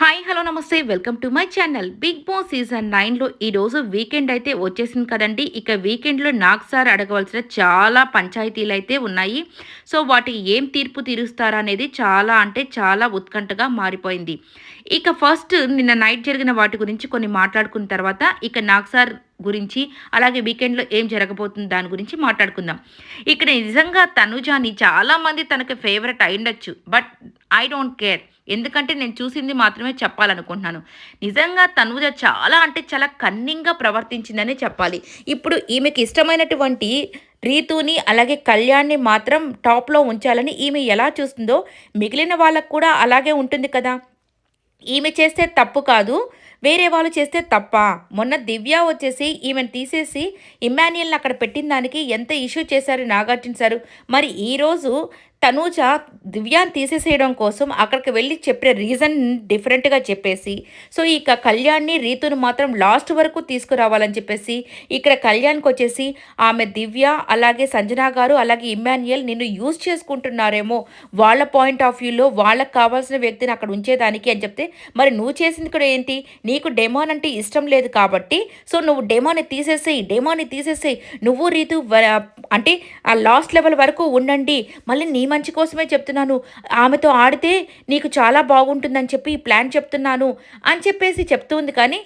Hi hello నమస్తే. Welcome to my channel. Bigg Boss season నైన్లో ఈరోజు వీకెండ్ అయితే వచ్చేసింది కదండి. ఇక వీకెండ్లో నాకు సార్ అడగవలసిన చాలా పంచాయతీలు అయితే ఉన్నాయి. సో వాటికి ఏం తీర్పు తీరుస్తారా అనేది చాలా అంటే చాలా ఉత్కంఠగా మారిపోయింది. ఇక ఫస్ట్ నిన్న నైట్ జరిగిన వాటి గురించి కొన్ని మాట్లాడుకున్న తర్వాత ఇక నాకు సార్ గురించి అలాగే వీకెండ్లో ఏం జరగబోతుంది దాని గురించి మాట్లాడుకుందాం. ఇక్కడ నిజంగా తనుజాని చాలామంది తనకి ఫేవరెట్ అయ్యుండొచ్చు బట్ ఐ డోంట్ కేర్. ఎందుకంటే నేను చూసింది మాత్రమే చెప్పాలనుకుంటున్నాను. నిజంగా తనుజ చాలా అంటే చాలా కన్నింగ్గా ప్రవర్తించిందని చెప్పాలి. ఇప్పుడు ఈమెకి ఇష్టమైనటువంటి రీతుని అలాగే కళ్యాణ్ని మాత్రం టాప్లో ఉంచాలని ఈమె ఎలా చూస్తుందో మిగిలిన వాళ్ళకు కూడా అలాగే ఉంటుంది కదా. ఈమె చేస్తే తప్పు కాదు వేరే వాళ్ళు చేస్తే తప్ప. మొన్న దివ్య వచ్చేసి ఈమెను తీసేసి ఇమాన్యుల్ని అక్కడ పెట్టిన దానికి ఎంత ఇష్యూ చేశారు నాగార్జున సారు. మరి ఈరోజు తనూజ దివ్యాన్ని తీసేసేయడం కోసం అక్కడికి వెళ్ళి చెప్పిన రీజన్ డిఫరెంట్గా చెప్పేసి సో ఇక కళ్యాణ్ని రీతును మాత్రం లాస్ట్ వరకు తీసుకురావాలని చెప్పేసి ఇక్కడ కళ్యాణ్కి వచ్చేసి ఆమె దివ్య అలాగే సంజనా గారు అలాగే ఇమాన్యుయల్ నిన్ను యూజ్ చేసుకుంటున్నారేమో వాళ్ళ పాయింట్ ఆఫ్ వ్యూలో వాళ్ళకి కావాల్సిన వ్యక్తిని అక్కడ ఉంచేదానికి అని చెప్తే మరి నువ్వు చేసింది కూడా ఏంటి? నీకు డెమోన్ అంటే ఇష్టం లేదు కాబట్టి సో నువ్వు డెమోని తీసేసేయి డెమోని తీసేసేయి. నువ్వు రీతు అంటే ఆ లాస్ట్ లెవెల్ వరకు ఉండండి. మళ్ళీ నీ మంచి కోసమే చెప్తున్నాను. ఆమెతో ఆడితే నీకు చాలా బాగుంటుందని చెప్పి ఈ ప్లాన్ చెప్తున్నాను అని చెప్పేసి చెప్తుంది కానీ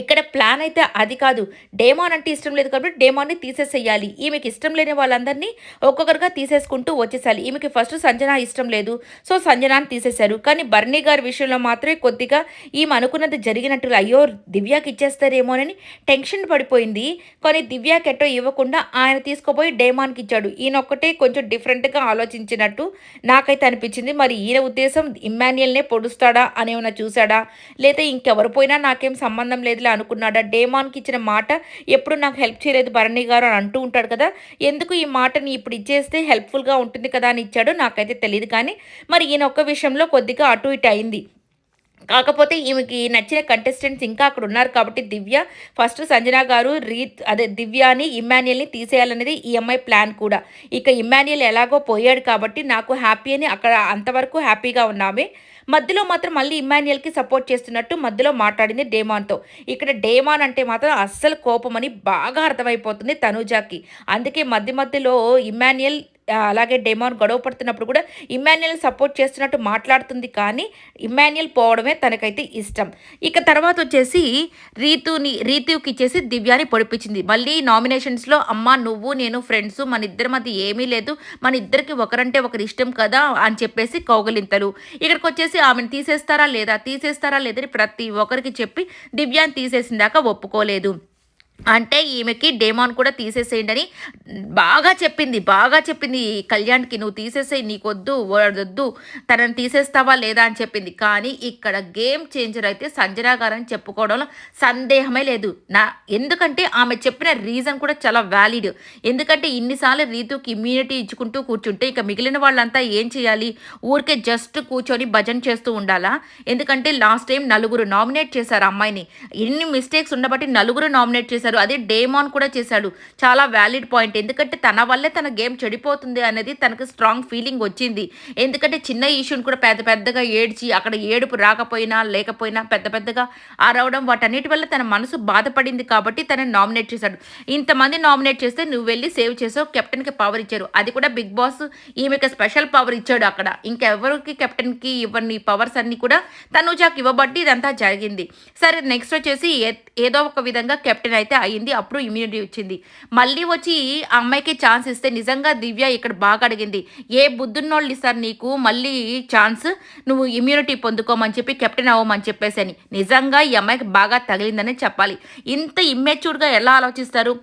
ఇక్కడ ప్లాన్ అయితే అది కాదు. డేమాన్ అంటే ఇష్టం లేదు కాబట్టి డేమాన్ని తీసేసేయాలి. ఈమెకి ఇష్టం లేని వాళ్ళందరినీ ఒక్కొక్కరుగా తీసేసుకుంటూ వచ్చేసాలి. ఈమెకి ఫస్ట్ సంజన ఇష్టం లేదు. సో సంజనాన్ని తీసేశారు. కానీ బర్నీ గారి విషయంలో మాత్రమే కొద్దిగా ఈమె అనుకున్నది జరిగినట్టుగా అయ్యో దివ్యాకి ఇచ్చేస్తారేమోనని టెన్షన్ పడిపోయింది. కానీ దివ్యాకి ఎట్టో ఇవ్వకుండా ఆయన తీసుకుపోయి డేమాన్కి ఇచ్చాడు. ఈయన ఒక్కటే కొంచెం డిఫరెంట్గా ఆలోచించినట్టు నాకైతే అనిపించింది. మరి ఈయన ఉద్దేశం ఇమ్మాన్యుయల్నే పొడుస్తాడా అని ఏమైనా చూసాడా లేదా ఇంకెవరు పోయినా నాకేం సంబంధం లేదు ఇలా అనుకున్నాడా? డేమాన్కి ఇచ్చిన మాట ఎప్పుడు నాకు హెల్ప్ చేయలేదు భరణి గారు అని అంటూ ఉంటాడు కదా? ఎందుకు ఈ మాటని ఇప్పుడు ఇచ్చేస్తే హెల్ప్ఫుల్గా ఉంటుంది కదా అని ఇచ్చాడు నాకైతే తెలియదు కానీ మరి ఈయన ఒక్క విషయంలో కొద్దిగా అటు ఇటు అయింది. కాకపోతే ఈమెకి నచ్చిన కంటెస్టెంట్స్ ఇంకా అక్కడ ఉన్నారు కాబట్టి దివ్య ఫస్ట్ సంజన గారు రీత్ అదే దివ్యాని ఇమ్మాన్యుయల్ని తీసేయాలనేది ఈ అమ్మాయి ప్లాన్ కూడా. ఇక ఇమ్మాన్యుయల్ ఎలాగో పోయాడు కాబట్టి నాకు హ్యాపీ అని అక్కడ అంతవరకు హ్యాపీగా ఉన్నామే. మధ్యలో మాత్రం మళ్ళీ ఇమాన్యుయల్కి సపోర్ట్ చేస్తున్నట్టు మధ్యలో మాట్లాడింది డేమాన్తో. ఇక్కడ డేమాన్ అంటే మాత్రం అస్సలు కోపమని బాగా అర్థమైపోతుంది తనూజాకి. అందుకే మధ్య మధ్యలో ఇమాన్యుయల్ అలాగే డెమాన్ గొడవ పడుతున్నప్పుడు కూడా ఇమాన్యుయల్ సపోర్ట్ చేస్తున్నట్టు మాట్లాడుతుంది కానీ ఇమాన్యుయల్ పోవడమే తనకైతే ఇష్టం. ఇక తర్వాత వచ్చేసి రీతుని రీతుకి ఇచ్చేసి దివ్యాని పొడిపించింది. మళ్ళీ నామినేషన్స్లో అమ్మ నువ్వు నేను ఫ్రెండ్స్ మన ఇద్దరి మధ్య ఏమీ లేదు. మన ఇద్దరికి ఒకరంటే ఒకరి ఇష్టం కదా అని చెప్పేసి కౌగలింతలు. ఇక్కడికి వచ్చేసి ఆమెను తీసేస్తారా లేదా? తీసేస్తారా లేదని ప్రతి ఒక్కరికి చెప్పి దివ్యాన్ని తీసేసిందాక ఒప్పుకోలేదు. అంటే ఈమెకి డేమాన్ కూడా తీసేసేయండి అని బాగా చెప్పింది బాగా చెప్పింది కళ్యాణ్కి. నువ్వు తీసేసేయి నీకొద్దు వద్దు తనని తీసేస్తావా లేదా? అని చెప్పింది. కానీ ఇక్కడ గేమ్ చేంజర్ అయితే సంజనా గారు అని చెప్పుకోవడంలో సందేహమే లేదు. నా ఎందుకంటే ఆమె చెప్పిన రీజన్ కూడా చాలా వ్యాలిడ్. ఎందుకంటే ఇన్నిసార్లు రీతుకి ఇమ్యూనిటీ ఇచ్చుకుంటూ కూర్చుంటే ఇక మిగిలిన వాళ్ళంతా ఏం చేయాలి? ఊరికే జస్ట్ కూర్చొని భజన చేస్తూ ఉండాలా? ఎందుకంటే లాస్ట్ టైం నలుగురు నామినేట్ చేశారు అమ్మాయిని. ఎన్ని మిస్టేక్స్ ఉండబట్టి నలుగురు నామినేట్ చేశారు. చేశారు అదే డేమాన్ కూడా చేశాడు. చాలా వ్యాలిడ్ పాయింట్ ఎందుకంటే తన వల్లే తన గేమ్ చెడిపోతుంది అనేది తనకు స్ట్రాంగ్ ఫీలింగ్ వచ్చింది. ఎందుకంటే చిన్న ఇష్యూని కూడా పెద్ద పెద్దగా ఏడ్చి అక్కడ ఏడుపు రాకపోయినా లేకపోయినా పెద్ద పెద్దగా ఆరవడం వాటన్నిటి వల్ల తన మనసు బాధపడింది కాబట్టి తనని నామినేట్ చేశాడు. ఇంతమంది నామినేట్ చేస్తే నువ్వు వెళ్ళి సేవ్ చేసావు కెప్టెన్కి పవర్ ఇచ్చారు. అది కూడా బిగ్ బాస్ ఈమెకి స్పెషల్ పవర్ ఇచ్చాడు అక్కడ. ఇంకెవరికి కెప్టెన్కి ఇవ్వని పవర్స్ అన్ని కూడా తనుజాకి ఇవ్వబట్టి ఇదంతా జరిగింది. సరే నెక్స్ట్ వచ్చేసి ఏదో ఒక విధంగా కెప్టెన్ అయితే అయింది అప్పుడు ఇమ్యూనిటీ వచ్చింది. మళ్ళీ వచ్చి ఆ అమ్మాయికి ఛాన్స్ ఇస్తే నిజంగా దివ్య ఇక్కడ బాగా అడిగింది. ఏ బుద్ధున్నోళ్ళు ఇస్తారు నీకు? మళ్ళీ ఛాన్స్ నువ్వు ఇమ్యూనిటీ పొందుకోమని చెప్పి కెప్టెన్ అవ్వమని చెప్పేసి అని. నిజంగా ఈ అమ్మాయికి బాగా తగిలిందని చెప్పాలి. ఇంత ఇమ్మెచ్యూర్డ్గా ఎలా ఆలోచిస్తారు?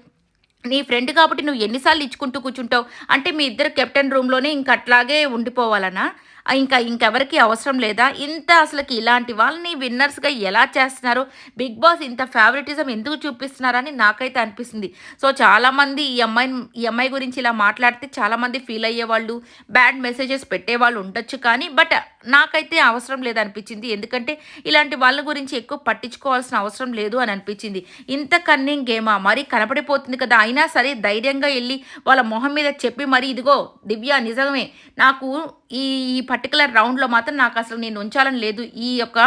నీ ఫ్రెండ్ కాబట్టి నువ్వు ఎన్నిసార్లు ఇచ్చుకుంటూ కూర్చుంటావు? అంటే మీ ఇద్దరు కెప్టెన్ రూమ్లోనే ఇంక అట్లాగే ఉండిపోవాలనా? ఇంకా ఇంకెవరికి అవసరం లేదా? ఇంత అసలుకి ఇలాంటి వాళ్ళని విన్నర్స్గా ఎలా చేస్తున్నారు? బిగ్ బాస్ ఇంత ఫేవరెటిజం ఎందుకు చూపిస్తున్నారని నాకైతే అనిపిస్తుంది. సో చాలామంది ఈ అమ్మాయిని ఈ అమ్మాయి గురించి ఇలా మాట్లాడితే చాలామంది ఫీల్ అయ్యేవాళ్ళు బ్యాడ్ మెసేజెస్ పెట్టేవాళ్ళు ఉండొచ్చు కానీ బట్ నాకైతే అవసరం లేదనిపించింది. ఎందుకంటే ఇలాంటి వాళ్ళ గురించి ఎక్కువ పట్టించుకోవాల్సిన అవసరం లేదు అని అనిపించింది. ఇంత కన్నింగ్ గేమా మరి కనపడిపోతుంది కదా. అయినా సరే ధైర్యంగా వెళ్ళి వాళ్ళ మొహం మీద చెప్పి మరి ఇదిగో దివ్య నిజమే. నాకు ఈ పర్టికులర్ రౌండ్లో మాత్రం నాకు అసలు నేను ఉంచాలని లేదు. ఈ యొక్క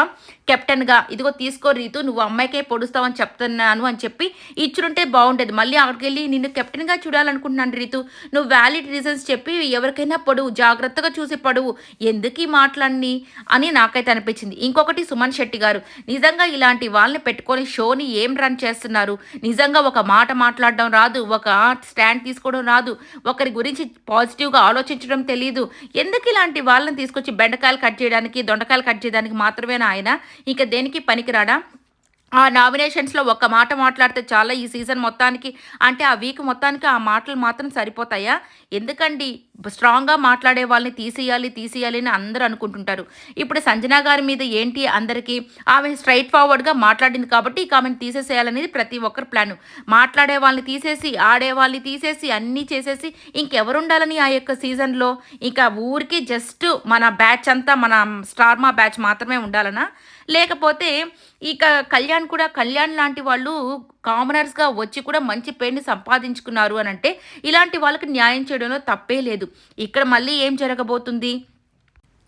కెప్టెన్గా ఇదిగో తీసుకో రీతు నువ్వు అమ్మాయికే పొడుస్తావని చెప్తున్నాను అని చెప్పి ఇచ్చుంటే బాగుండేది. మళ్ళీ అక్కడికి వెళ్ళి నిన్ను కెప్టెన్గా చూడాలనుకుంటున్నాను రీతు. నువ్వు వ్యాలిడ్ రీజన్స్ చెప్పి ఎవరికైనా పొడువు జాగ్రత్తగా చూసి పడువు ఎందుకు ఈ మాటలన్నీ అని నాకైతే అనిపించింది. ఇంకొకటి సుమన్ శెట్టి గారు నిజంగా ఇలాంటి వాళ్ళని పెట్టుకొని షోని ఏం రన్ చేస్తున్నారు? నిజంగా ఒక మాట మాట్లాడడం రాదు ఒక స్టాండ్ తీసుకోవడం రాదు ఒకరి గురించి పాజిటివ్గా ఆలోచించడం తెలియదు ఎందుకు ఇలాంటి వాళ్ళని తీసుకొచ్చి బెండకాయలు కట్ చేయడానికి దొండకాయలు కట్ చేయడానికి మాత్రమేనా ఆయన? ఇంకా దేనికి పనికిరాడా? ఆ నామినేషన్స్లో ఒక్క మాట మాట్లాడితే చాలా ఈ సీజన్ మొత్తానికి. అంటే ఆ వీక్ మొత్తానికి ఆ మాటలు మాత్రం సరిపోతాయా? ఎందుకండి? స్ట్రాంగ్గా మాట్లాడే వాళ్ళని తీసేయాలి తీసేయాలి అని అందరూ అనుకుంటుంటారు. ఇప్పుడు సంజన గారి మీద ఏంటి అందరికీ? ఆమె స్ట్రైట్ ఫార్వర్డ్గా మాట్లాడింది కాబట్టి ఇక ఆమెను తీసేసేయాలనేది ప్రతి ఒక్కరి ప్లాన్ మాట్లాడే వాళ్ళని తీసేసి ఆడే వాళ్ళని తీసేసి అన్నీ చేసేసి ఇంకెవరు ఉండాలని ఆ యొక్క సీజన్లో ఇంకా ఊరికి జస్ట్ మన బ్యాచ్ అంతా మన స్టార్మా బ్యాచ్ మాత్రమే ఉండాలనా? లేకపోతే ఇక కళ్యాణ్ కూడా కళ్యాణ్ లాంటి వాళ్ళు కామనర్స్గా వచ్చి కూడా మంచి పేరుని సంపాదించుకున్నారు అని అంటే ఇలాంటి వాళ్ళకి న్యాయం చేయడంలో తప్పే లేదు. ఇక్కడ మళ్ళీ ఏం జరగబోతుంది?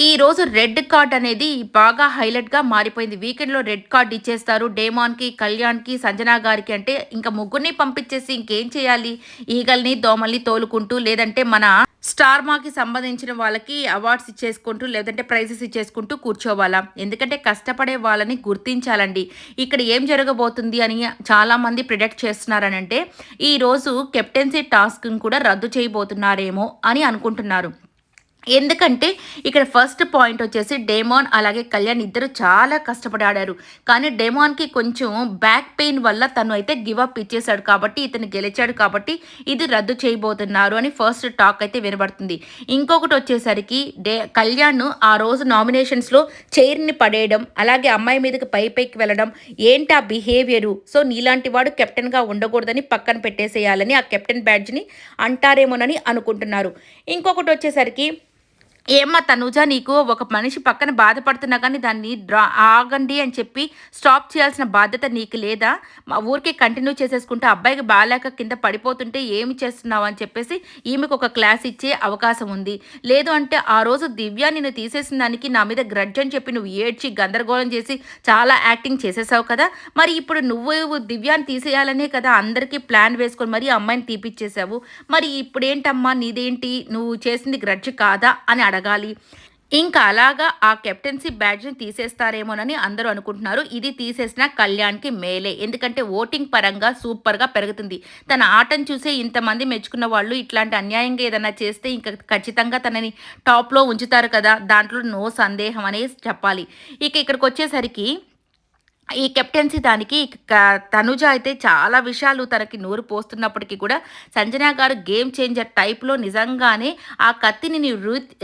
ఈ రోజు రెడ్ కార్డ్ అనేది బాగా హైలైట్గా మారిపోయింది. వీకెండ్లో రెడ్ కార్డ్ ఇచ్చేస్తారు. డేమాన్కి కళ్యాణ్కి సంజనా గారికి అంటే ఇంకా ముగ్గురిని పంపించేసి ఇంకేం చేయాలి? ఈగల్ని దోమల్ని తోలుకుంటూ లేదంటే మన స్టార్ మాకి సంబంధించిన వాళ్ళకి అవార్డ్స్ ఇచ్చేసుకుంటూ లేదంటే ప్రైజెస్ ఇచ్చేసుకుంటూ కూర్చోవాలా? ఎందుకంటే కష్టపడే వాళ్ళని గుర్తించాలండి. ఇక్కడ ఏం జరగబోతుంది అని చాలామంది ప్రిడక్ట్ చేస్తున్నారనంటే ఈరోజు కెప్టెన్సీ టాస్క్ని కూడా రద్దు చేయబోతున్నారేమో అని అనుకుంటున్నారు. ఎందుకంటే ఇక్కడ ఫస్ట్ పాయింట్ వచ్చేసి డేమాన్ అలాగే కళ్యాణ్ ఇద్దరు చాలా కష్టపడి ఆడారు కానీ డేమాన్కి కొంచెం బ్యాక్ పెయిన్ వల్ల తను అయితే గివ్ అప్ ఇచ్చేశాడు కాబట్టి ఇతను గెలిచాడు కాబట్టి ఇది రద్దు చేయబోతున్నారు అని ఫస్ట్ టాక్ అయితే వినబడుతుంది. ఇంకొకటి వచ్చేసరికి డే కళ్యాణ్ ఆ రోజు నామినేషన్స్లో చైర్ని పడేయడం అలాగే అమ్మాయి మీదకి పై పైకి వెళ్ళడం ఏంటి ఆ బిహేవియరు సో నీలాంటి వాడు కెప్టెన్గా ఉండకూడదని పక్కన పెట్టేసేయాలని ఆ కెప్టెన్ బ్యాడ్జ్ని అంటారేమోనని అనుకుంటున్నారు. ఇంకొకటి వచ్చేసరికి ఏమ్మా తనుజ నీకు ఒక మనిషి పక్కన బాధపడుతున్నా కానీ దాన్ని డ్రా ఆగండి అని చెప్పి స్టాప్ చేయాల్సిన బాధ్యత నీకు లేదా? మా ఊరికే కంటిన్యూ చేసేసుకుంటే అబ్బాయికి బాగాలేక కింద పడిపోతుంటే ఏమి చేస్తున్నావు అని చెప్పేసి ఈమెకు ఒక క్లాస్ ఇచ్చే అవకాశం ఉంది. లేదు అంటే ఆ రోజు దివ్య నిన్ను తీసేసిన దానికి నా మీద గ్రడ్జ్ అని చెప్పి నువ్వు ఏడ్చి గందరగోళం చేసి చాలా యాక్టింగ్ చేసేసావు కదా? మరి ఇప్పుడు నువ్వు దివ్యాన్ని తీసేయాలనే కదా అందరికీ ప్లాన్ వేసుకొని మరి అమ్మాయిని తీపిచ్చేసావు. మరి ఇప్పుడేంటమ్మా నీదేంటి? నువ్వు చేసింది గ్రడ్జ్ కాదా అని అడగ అడగాలి. ఇంకా అలాగా ఆ కెప్టెన్సీ బ్యాడ్జ్ని తీసేస్తారేమోనని అందరూ అనుకుంటున్నారు. ఇది తీసేసిన కళ్యాణ్కి మేలే. ఎందుకంటే ఓటింగ్ పరంగా సూపర్గా పెరుగుతుంది. తన ఆటను చూసే ఇంతమంది మెచ్చుకున్న వాళ్ళు ఇట్లాంటి అన్యాయంగా ఏదైనా చేస్తే ఇంకా ఖచ్చితంగా తనని టాప్లో ఉంచుతారు కదా. దాంట్లో నో సందేహం అనేది చెప్పాలి. ఇక ఇక్కడికి వచ్చేసరికి ఈ కెప్టెన్సీ దానికి తనుజ అయితే చాలా విషయాలు తనకి నోరు పోస్తున్నప్పటికీ కూడా సంజన గారు గేమ్ చేంజర్ టైప్లో నిజంగానే ఆ కత్తిని నీ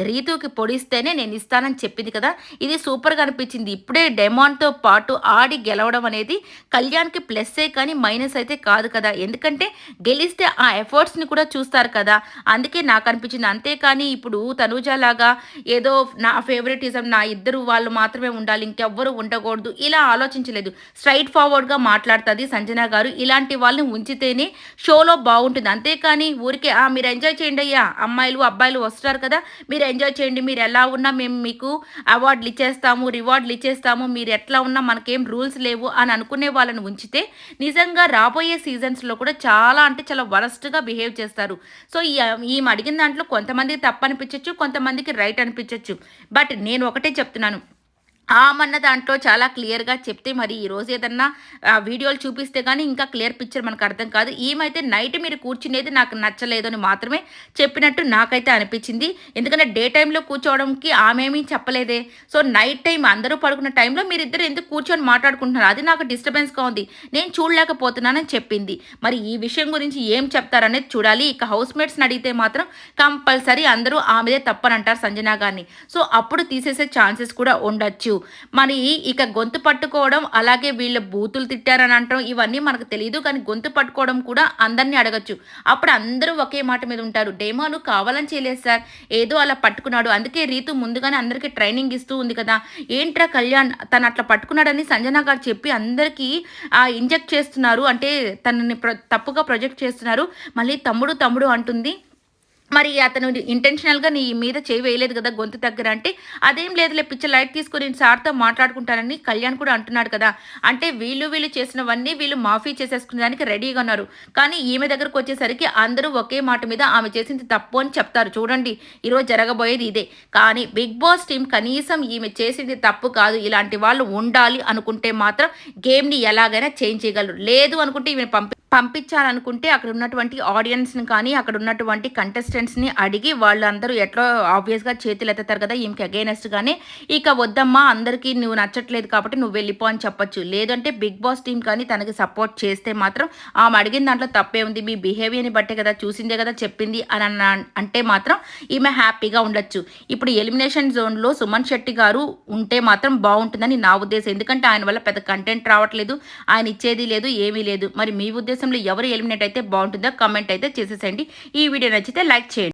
రీతుకి పొడిస్తేనే నేను ఇస్తానని చెప్పింది కదా. ఇది సూపర్గా అనిపించింది. ఇప్పుడే డెమాన్తో పాటు ఆడి గెలవడం అనేది కళ్యాణ్కి ప్లస్సే కానీ మైనస్ అయితే కాదు కదా. ఎందుకంటే గెలిస్తే ఆ ఎఫర్ట్స్ని కూడా చూస్తారు కదా. అందుకే నాకు అనిపించింది. అంతేకాని ఇప్పుడు తనుజ లాగా ఏదో నా ఫేవరెటిజం నా ఇద్దరు వాళ్ళు మాత్రమే ఉండాలి ఇంకెవ్వరు ఉండకూడదు ఇలా ఆలోచించి లేదు స్ట్రైట్ ఫార్వర్డ్గా మాట్లాడుతుంది సంజన గారు. ఇలాంటి వాళ్ళని ఉంచితేనే షోలో బాగుంటుంది. అంతేకాని ఊరికే ఆ మీరు ఎంజాయ్ చేయండి అయ్యా. అమ్మాయిలు అబ్బాయిలు వస్తారు కదా. మీరు ఎంజాయ్ చేయండి. మీరు ఎలా ఉన్నా మేము మీకు అవార్డులు ఇచ్చేస్తాము రివార్డులు ఇచ్చేస్తాము. మీరు ఎట్లా ఉన్నా మనకేం రూల్స్ లేవు అని అనుకునే వాళ్ళని ఉంచితే నిజంగా రాబోయే సీజన్స్లో కూడా చాలా అంటే చాలా వరస్ట్గా బిహేవ్ చేస్తారు. సో ఈ ఈమె అడిగిన దాంట్లో కొంతమందికి తప్పనిపించవచ్చు కొంతమందికి రైట్ అనిపించవచ్చు బట్ నేను ఒకటే చెప్తున్నాను. ఆమన్న దాంట్లో చాలా క్లియర్గా చెప్తే మరి ఈరోజు ఏదన్నా వీడియోలు చూపిస్తే కానీ ఇంకా క్లియర్ పిక్చర్ మనకు అర్థం కాదు. ఏమైతే నైట్ మీరు కూర్చునేది నాకు నచ్చలేదు అని మాత్రమే చెప్పినట్టు నాకైతే అనిపించింది. ఎందుకంటే డే టైంలో కూర్చోవడంకి ఆమెమీ చెప్పలేదే. సో నైట్ టైం అందరూ పడుకున్న టైంలో మీరిద్దరు ఎందుకు కూర్చొని మాట్లాడుకుంటున్నారు? అది నాకు డిస్టర్బెన్స్గా ఉంది. నేను చూడలేకపోతున్నానని చెప్పింది. మరి ఈ విషయం గురించి ఏం చెప్తారనేది చూడాలి. ఇక హౌస్ మేట్స్ని అడిగితే మాత్రం కంపల్సరీ అందరూ ఆమెదే తప్పని అంటారు సంజనా గారిని. సో అప్పుడు తీసేసే ఛాన్సెస్ కూడా ఉండొచ్చు. మరి ఇక గొంతు పట్టుకోవడం అలాగే వీళ్ళ బూతులు తిట్టారని అంటాం ఇవన్నీ మనకు తెలియదు కానీ గొంతు పట్టుకోవడం కూడా అందరినీ అడగచ్చు. అప్పుడు అందరూ ఒకే మాట మీద ఉంటారు. డేమాను కావాలని చేయలేదు సార్. ఏదో అలా పట్టుకున్నాడు. అందుకే రీతు ముందుగానే అందరికీ ట్రైనింగ్ ఇస్తూ ఉంది కదా. ఏంట్రా కళ్యాణ్? తను అట్లా పట్టుకున్నాడని సంజన గారు చెప్పి అందరికీ ఇంజెక్ట్ చేస్తున్నారు. అంటే తనని తప్పుగా ప్రొజెక్ట్ చేస్తున్నారు. మళ్ళీ తమ్ముడు తమ్ముడు అంటుంది. మరి అతను ఇంటెన్షనల్గా నీ మీద చేయి వేయలేదు కదా గొంతు దగ్గర అంటే అదేం లేదులే పిచ్చ లైట్ తీసుకుని సార్తో మాట్లాడుకుంటానని కళ్యాణ్ కూడా అంటున్నాడు కదా. అంటే వీళ్ళు వీళ్ళు చేసినవన్నీ వీళ్ళు మాఫీ చేసేసుకునేదానికి రెడీగా ఉన్నారు. కానీ ఈమె దగ్గరకు వచ్చేసరికి అందరూ ఒకే మాట మీద ఆమె చేసింది తప్పు అని చెప్తారు. చూడండి ఈరోజు జరగబోయేది ఇదే. కానీ బిగ్ బాస్ టీం కనీసం ఈమె చేసింది తప్పు కాదు. ఇలాంటి వాళ్ళు ఉండాలి అనుకుంటే మాత్రం గేమ్ని ఎలాగైనా చేంజ్ చేయగలరు. లేదు అనుకుంటే ఈమె పంపి పంపించాలనుకుంటే అక్కడ ఉన్నటువంటి ఆడియన్స్ని కానీ అక్కడ ఉన్నటువంటి కంటెస్టెంట్స్ని అడిగి వాళ్ళందరూ ఎట్లా ఆబ్వియస్గా చేతులు ఎత్తుతారు కదా ఈమెకి అగైనెస్ట్గానే ఇక వద్దమ్మా అందరికీ నువ్వు నచ్చట్లేదు కాబట్టి నువ్వు వెళ్ళిపో అని చెప్పొచ్చు. లేదంటే బిగ్ బాస్ టీం కానీ తనకి సపోర్ట్ చేస్తే మాత్రం ఆమె అడిగిన దాంట్లో తప్పే ఉంది. మీ బిహేవియర్ని బట్టే కదా చూసిందే కదా చెప్పింది అని అంటే మాత్రం ఈమె హ్యాపీగా ఉండొచ్చు. ఇప్పుడు ఎలిమినేషన్ జోన్లో సుమన్ శెట్టి గారు ఉంటే మాత్రం బాగుంటుందని నా ఉద్దేశం. ఎందుకంటే ఆయన వల్ల పెద్ద కంటెంట్ రావట్లేదు ఆయన ఇచ్చేది లేదు ఏమీ లేదు. మరి మీ ఉద్దేశం ఉద్దేశంలో ఎవరు ఎలిమినేట్ అయితే బాగుంటుందో కమెంట్ అయితే చేసేసండి ఈ వీడియో నచ్చితే లైక్ చేయండి.